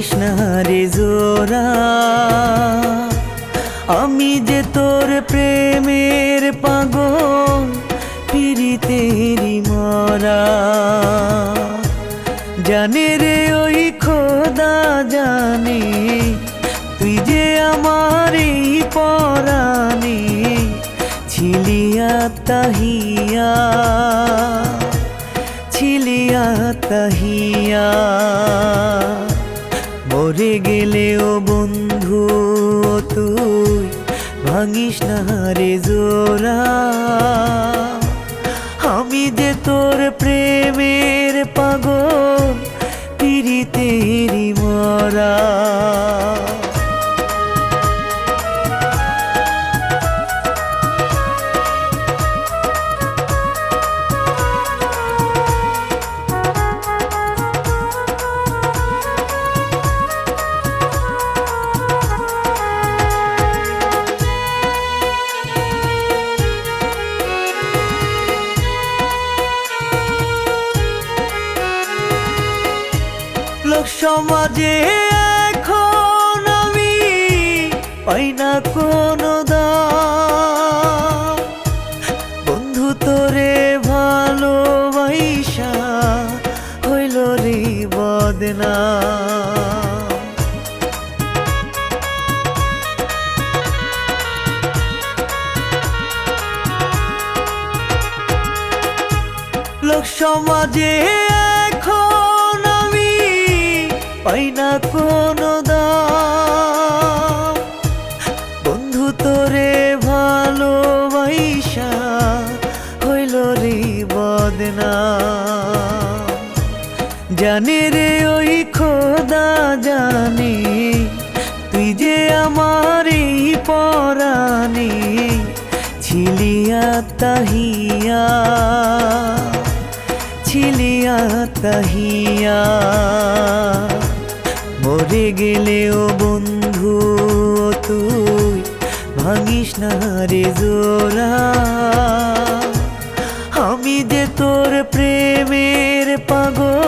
রে জোরা আমি যে তোর প্রেমের পাগল পিরিতেরি মরা। জানে রে ওই খোদা, জানে তুই যে আমার এই পরাণে ছিলিয়া তাহিয়া ছিলিয়া তাহিয়া মরে গেলেও বন্ধু তুই ভাঙিস না রে জোরা আমি যে তোর প্রেমের পাগল পিরিতেরি মরা। সমাজে এখন আমি পাই না কোনো দাম। বন্ধু তোরে ভালোবাসা হইল রে বদনা জানে রে ওই খোদা জানে তুই যে আমার এই ছিলিয়া তাহিয়া। ছিলিয়া তাহিয়া মরে গেলেও বন্ধু তুই ভাঙিস না রে জোরা আমি যে তোর প্রেমের পাগল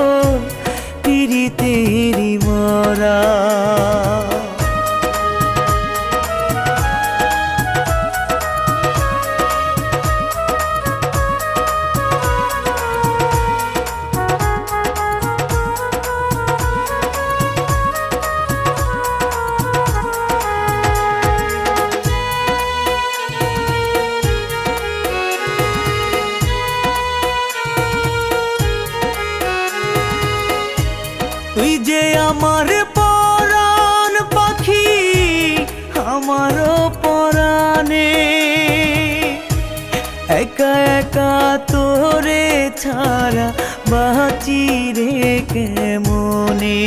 ছাড়া বাঁচি রে কেমনে?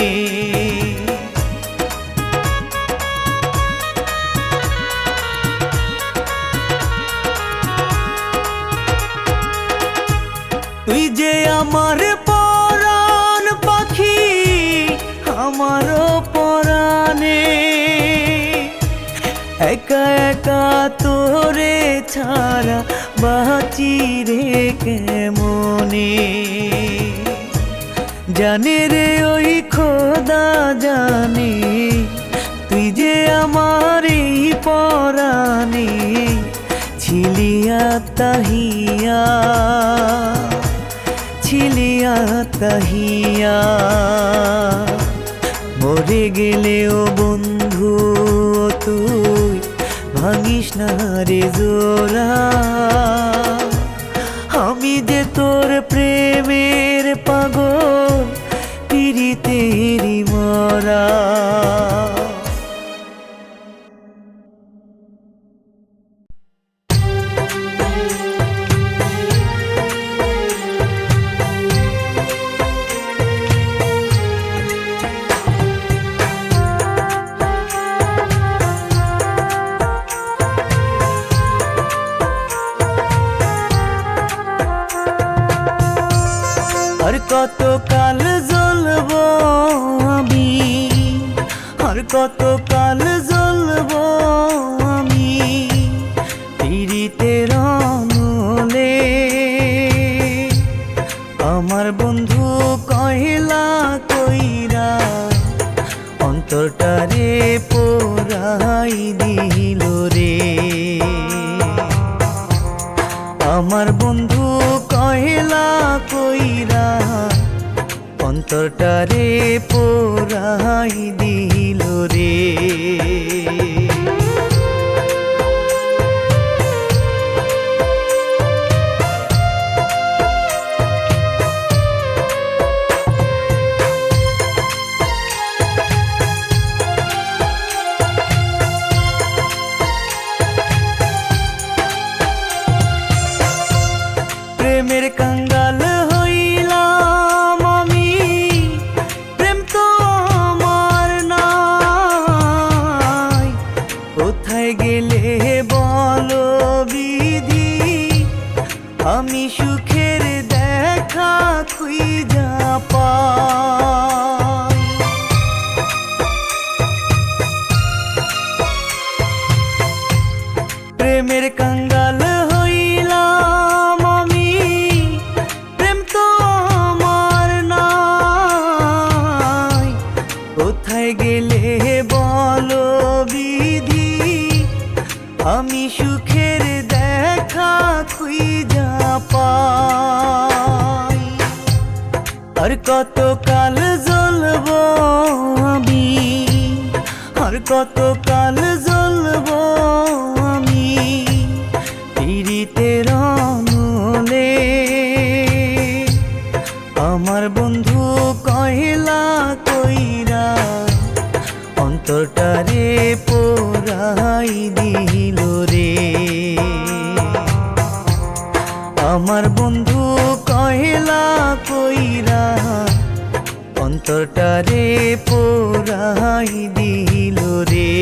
তুই যে আমার পরাণ পাখি, আমার পরাণে। একা একা তোরে ছাড়া বাঁচি রে কেমনে? জানে রে ওই খোদা জানে, তুই যে আমার এই পরাণে ছিলিয়া তাহিয়া ছিলিয়া তাহিয়া। মরে গেলেও বন্ধু তুই ভাঙিস না রে জোরা আমি যে তোর প্রেমের কত কাল জ্বলবো আমি? আর কত কাল জ্বলবো আমি? পিড়িতে রনলে আমার বন্ধু কহিলা কইরা অন্তরটারে পোড়াই দিল রে। আমার বন্ধু কহিলা কইরা অন্তরটারে পোড়াই দিল রে।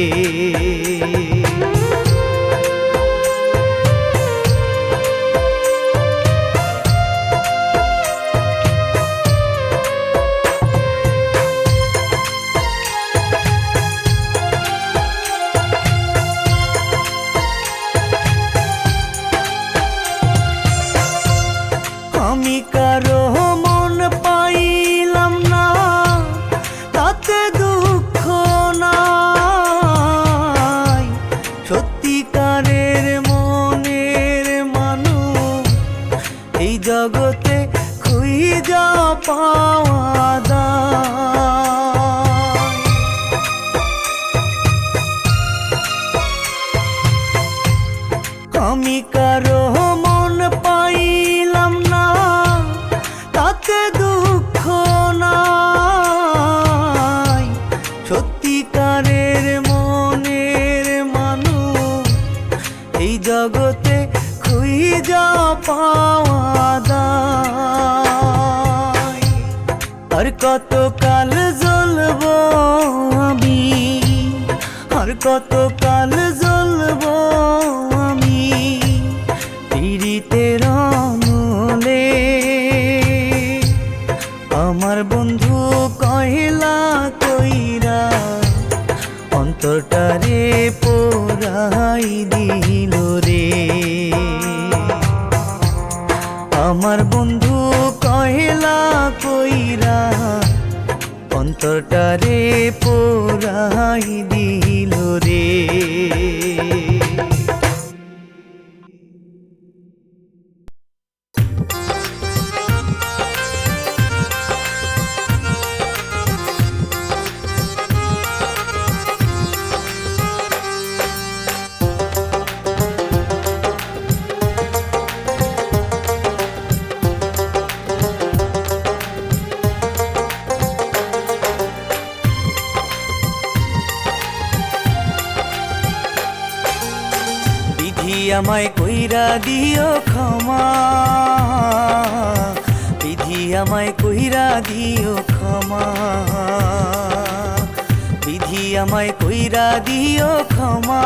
জগতে খুঁজা পাওয়া দায় পাওয়া দায় আর কত কাল জ্বলবো আমি? আর কত কাল জ্বলবো আমি? পিড়িতে রনলে আমার বন্ধু কহিলা কইরা, অন্তরটারে পোড়াই অন্তরটারে পোড়াই দিল রে। কইরা দিও ক্ষমা।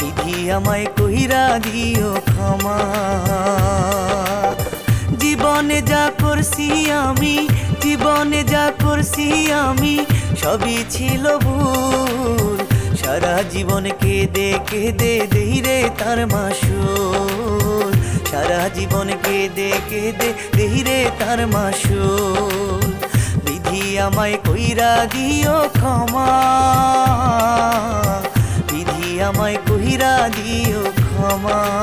বিধি আমায় কইরা দিও ক্ষমা। জীবনে যা করছি আমি, জীবনে যা করছি আমি, সবই ছিল ভুল। সারা জীবন কেঁদে কেঁদে দেহিরে তার মাসুল। সারা জীবন কেঁদে কেঁদে দেহিরে তার আমায় কইরা দিও ক্ষমা। বিধি আমায় কইরা দিও ক্ষমা।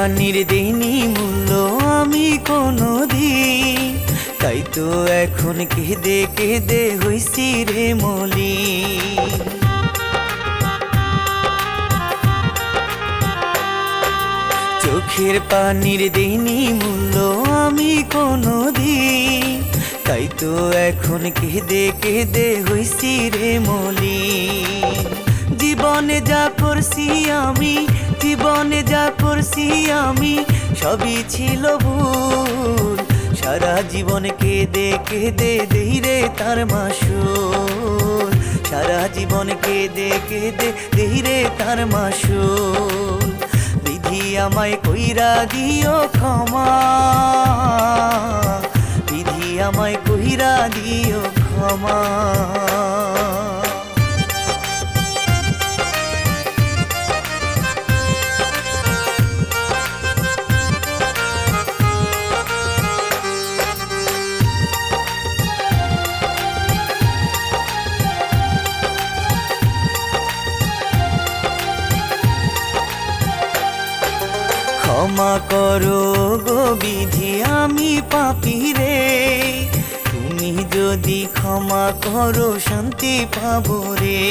পানির দিনই মূল্য আমি কোনো দিন তাই তো এখন কেঁদে কেঁদে হইছি রে মলি। চোখের পানির দিনই মূল্য আমি কোনো দিন তাই তো এখন কেঁদে কেঁদে হইছি রে মলি। জীবনে যা করছি আমি, জীবনে যা করছি আমি, সবই ছিল ভুল। সারা জীবন কেঁদে কেঁদে দেই রে তার মাসুল। সারা জীবন কেঁদে কেঁদে দেই রে তার মাসুল। বিধি আমায় কইরা দিও ক্ষমা। আমায় কইরা দিও ক্ষমা। করো গো বিধি, আমি পাপি রে। তুমি যদি ক্ষমা করো, শান্তি পাবো রে।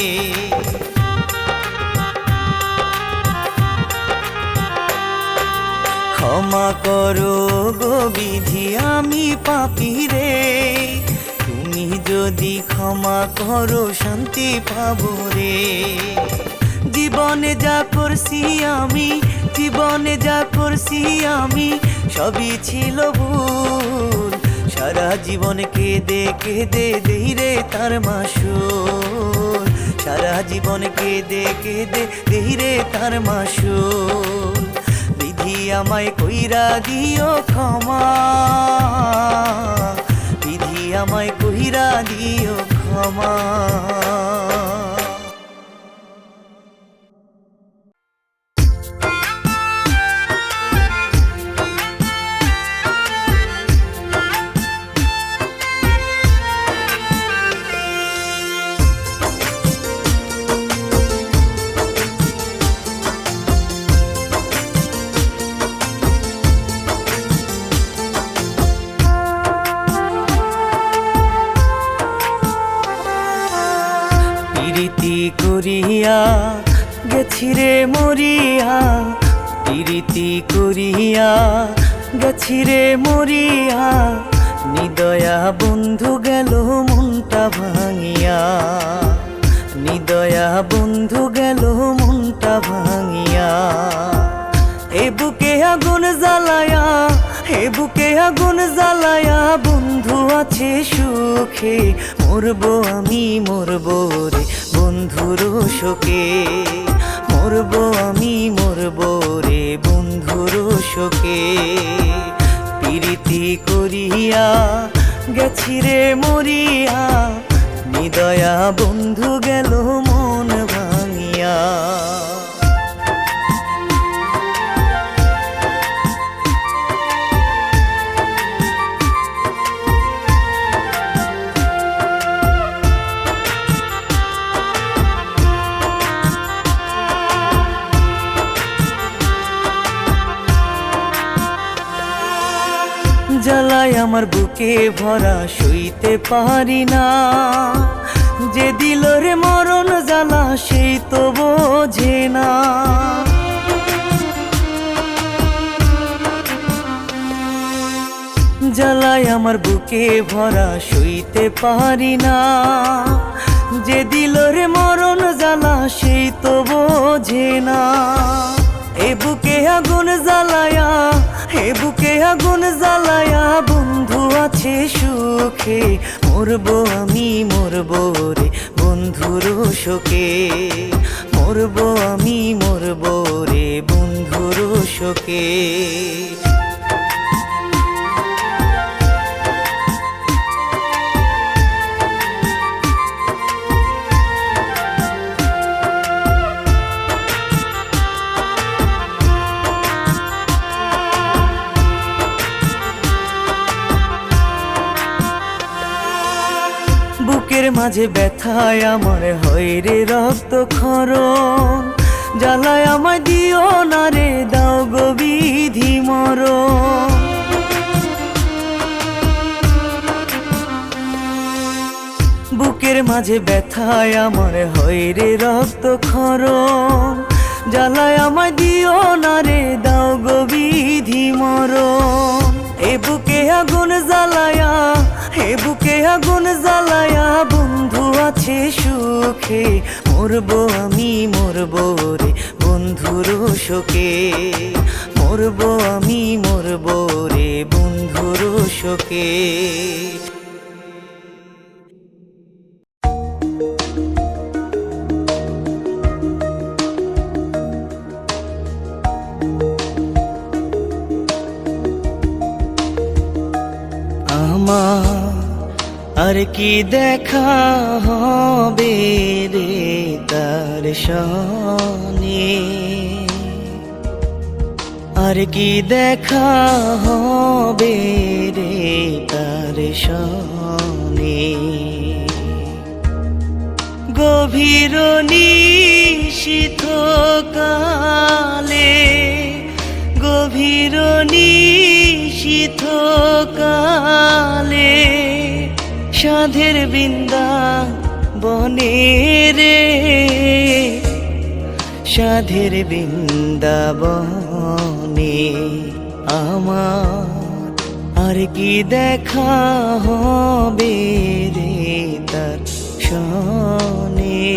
ক্ষমা করো গো বিধি, আমি পাপি রে। তুমি যদি ক্ষমা করো, শান্তি পাবো রে। জীবনে যা করছি আমি জীবনে যা করছি আমি, সবই ছিল ভুল। সারা জীবন কেঁদে কেঁদে দেই রে তার মাসুল। সারা জীবন কেঁদে কেঁদে দেই রে তার মাসুল। বিধি আমায় কইরা দিও ক্ষমা। বিধি আমায় কইরা দিও ক্ষমা। নিদয়া বন্ধু গেল মনটা ভাঙিয়া। এ বুকে আগুন জ্বালায়া, এ বুকে আগুন জ্বালায়া, বন্ধু আছে সুখে, মরবো আমি, মরবো রে বন্ধুর শোকে। মরবো আমি, মরবো রে বন্ধুর শোকে। প্রীতি করিয়া গেছি রে মরিয়া, নিদয়া বন্ধু গেল ভাঙিয়া জ্বালায় আমার বুকে ভরা সইতে পারি না। যে দিল রে মরণ জ্বালা সেই তো বোঝে না। জ্বালায় আমার বুকে ভরা সইতে পারি না। যে দিল রে মরণ জ্বালা সেই তো বোঝে না। এ বুকে আগুন জ্বালায়া হে বুকে আগুন জ্বালায়া, বন্ধু আছে সুখে, মরবো আমি, মরবো রে বন্ধুর শোকে। মরবো আমি, মরবো রে বন্ধুর শোকে। মাঝে ব্যথায় আমার হয় রে রক্ত খরণ জ্বালায় আমায় দিও না রে, দাও গো মরণ। বুকের মাঝে ব্যথায় আমার হয় রে রক্ত খরণ জ্বালায় আমায় দিও না রে, দাও গো মরণ। এ বুকে আগুন জ্বালায়া হে বুকে আগুন জ্বালায়া বন্ধু আছে সুখে। মরবো আমি, মরবো রে বন্ধুর শোকে। মরবো আমি, মরবো রে বন্ধুর শোকে। কি দেখা হবে রে তার সনে আর কি দেখা হবে রে তার সনে গভীর নিশীথ কালে সাধের বৃন্দা বনে রে, সাধের বৃন্দাবনে আমার আর কি দেখা হবে রে তার সনে?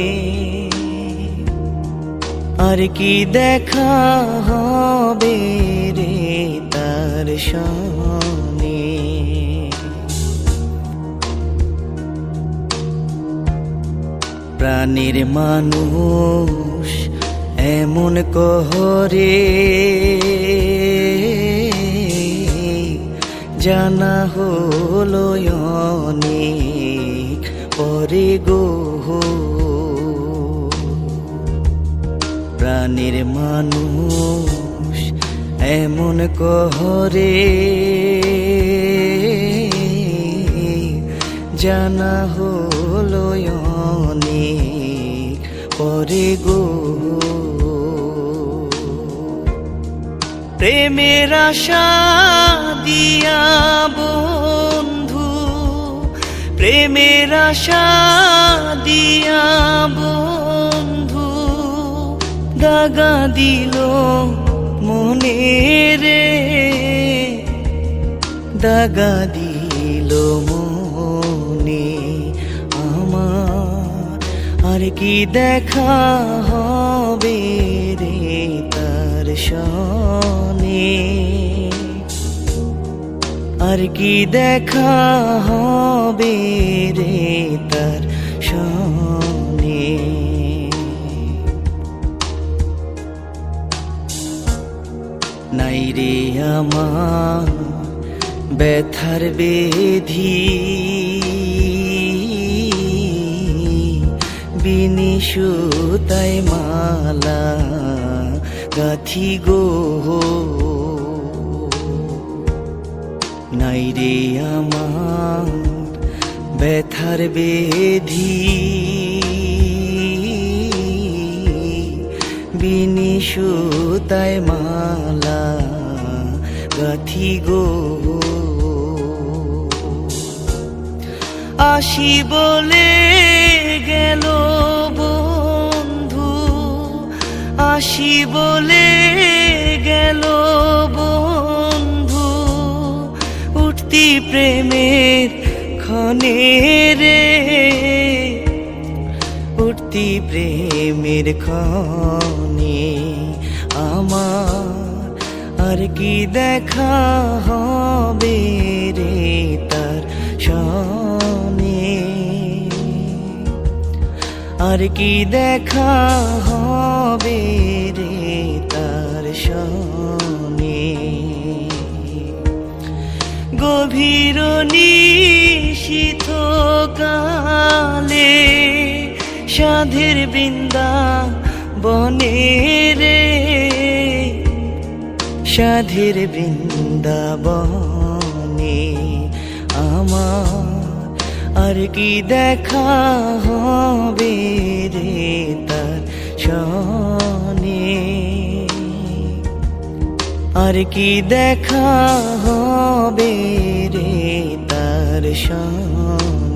আর কি দেখা হবে রে তার সনে? প্রাণীর মানুষ, এমন কহরে। জানা হলো অনেক পরে গো। প্রাণীর মানুষ, এমন কহরে। জানা হলো অনেক পরে গো। প্রেমের আশা দিয়া বন্ধু, প্রেমের আশা দিয়া বন্ধু, দাগা দিল মনে রে, দাগা দিল মনে কি দেখা হবে রে তার সনে? আর কি দেখা হবে রে তার সনে? নাই রে আমার ব্যথার বেধি। বিনিশুতায় মালা, গাথি গো নাই রে আমার ব্যথার বেধি বিনিশুতায় মালা, গাথি গো আসি বলে আসি বলে গেল বন্ধু। উঠতি প্রেমের ক্ষণে রে। উঠতি প্রেমের ক্ষণে আমার আর কি দেখা হবে রে তার? আর কি দেখা হবে রে তার সনে গভীর নিশীথ কালে সাধের বৃন্দা বনে রে, সাধের বৃন্দাবনে আর কি দেখা হবে রে তার সনে? আর কি দেখা হবে রে তার সনে?